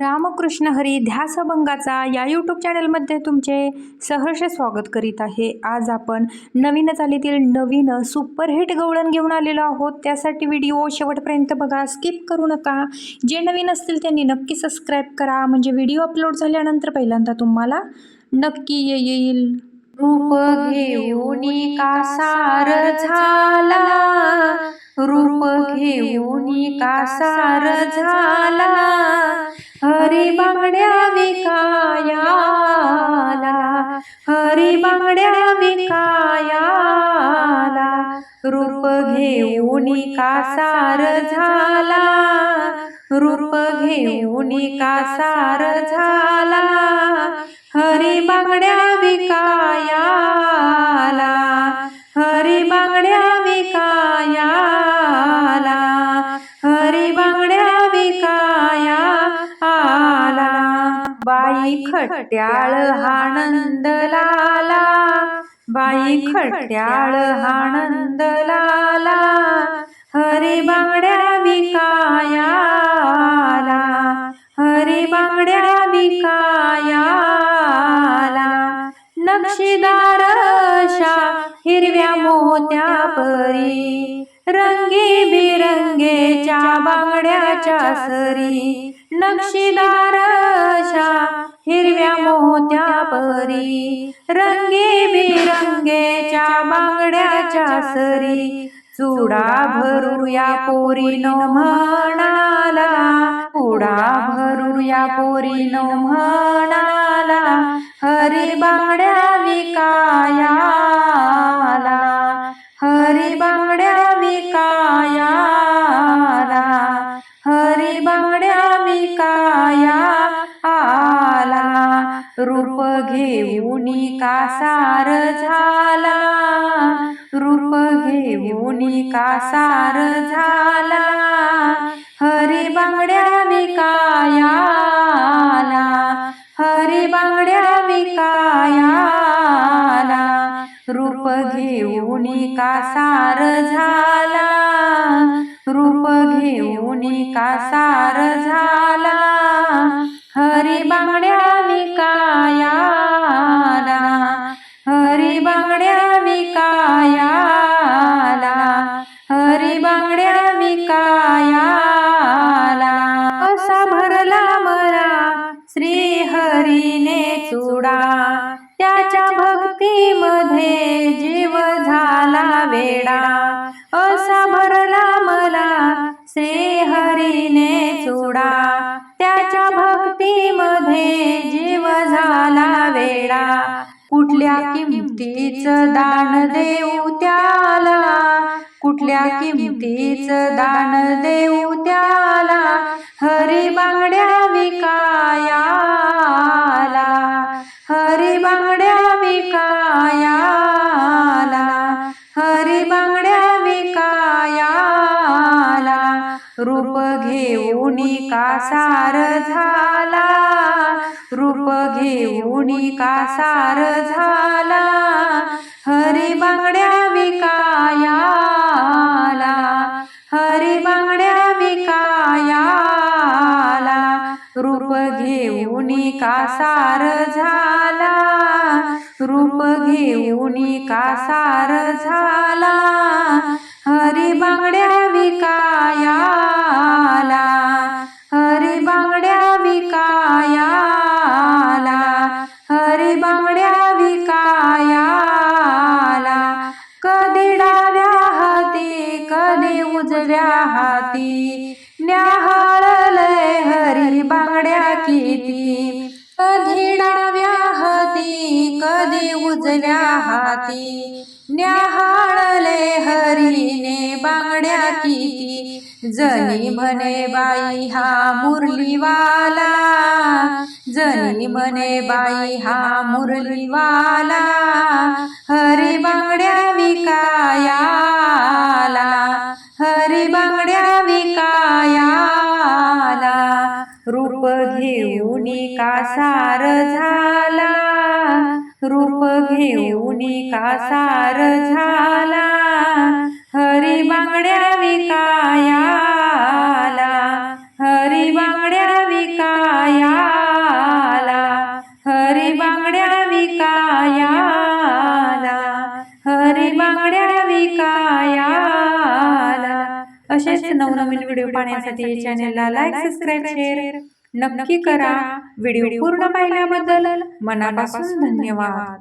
रामकृष्ण हरी ध्यासभंगाचा या यूट्यूब चॅनलमध्ये तुमचे सहर्ष स्वागत करीत आहे. आज आपण नवीन चालीतील नवीन सुपरहिट गवळण घेऊन आलेलो आहोत. त्यासाठी व्हिडिओ शेवटपर्यंत बघा स्किप करू नका. जे नवीन असतील त्यांनी नक्की सबस्क्राईब करा. म्हणजे व्हिडिओ अपलोड झाल्यानंतर पहिल्यांदा तुम्हाला नक्की ये- येईल. रूप घेऊन का सार झाला. रूप घेऊन का सार झाला. हरी बांगड्या विका घेऊन सार झाला. रूप घेऊन सार झाला. हरी बांगड्या विकायाला. हरी बांगड्या विकायाला. हरी बांगड्या विकाया आला बाई खट्याळ आनंद लाला. बाई खट्याळ हानंद लाला हरी बांगड्या विकायाला हरी बांगड्या विकायाला नक्षीदार अशा हिरव्या मोत्या परी रंगी बिरंगेच्या बांगड्याच्या सरी. नक्षीदार अशा हिरव्या मोत्या परी रंगी गंगेच्या बांगड्याच्या सरी. चुडा भरूया पोरीनो म्हणाला चुडा भरूया पोरीनो म्हणाला हरी बांगड्या विकाया रूप घेऊन कासार झाला? रूप घेऊन कासार झाला? हरी बांगड्या विकायाला हरी बांगड्या विकायाला रूप घेऊन कासार झाला? रूप घेऊन कासार झाला? हरी बांगड्या विकायाला हरी बांगड्या विकायाला हरी बांगड्या विकाया किमतीच दान देऊ त्याला कुठल्या किमतीचं दान देऊ त्याला हरी बांगड्या विकायाला हरी बांगड्या विकायाला हरी बांगड्या विकायाला रूप घेऊन का सार झाला. रूप घेऊन का सार झाला. हरी बांगड्या विकायाला. हरी बांगड्या विकायाला. रूप घेऊन का सार झाला. रूप घेऊन का सार झाला. न्याहाळलय बांगड्या किती? कधी डाव्या हाती कधी उजल्या हाती? न्याहाळले हरीने बांगड्या किती? जनी म्हणे बाई हा मुरलीवाला. जनी म्हणे बाई हा मुरलीवाला. हरी बांगड्या विकायाला. हरी बांगड्या विकाया रूप घेऊन का सार झाला? रूप घेऊन का सार झाला? हरी बांगड्या विकायाला हरी बांगड्या विकायाला हरी बांगड्या विकायाला हरी बांगड्या विकायाला. असेच नवनवीन व्हिडिओ पाहण्यासाठी चॅनलला लाईक सबस्क्राईब शेअर नक्की करा. व्हिडिओ पूर्ण पाहिल्याबद्दल मनापासून धन्यवाद.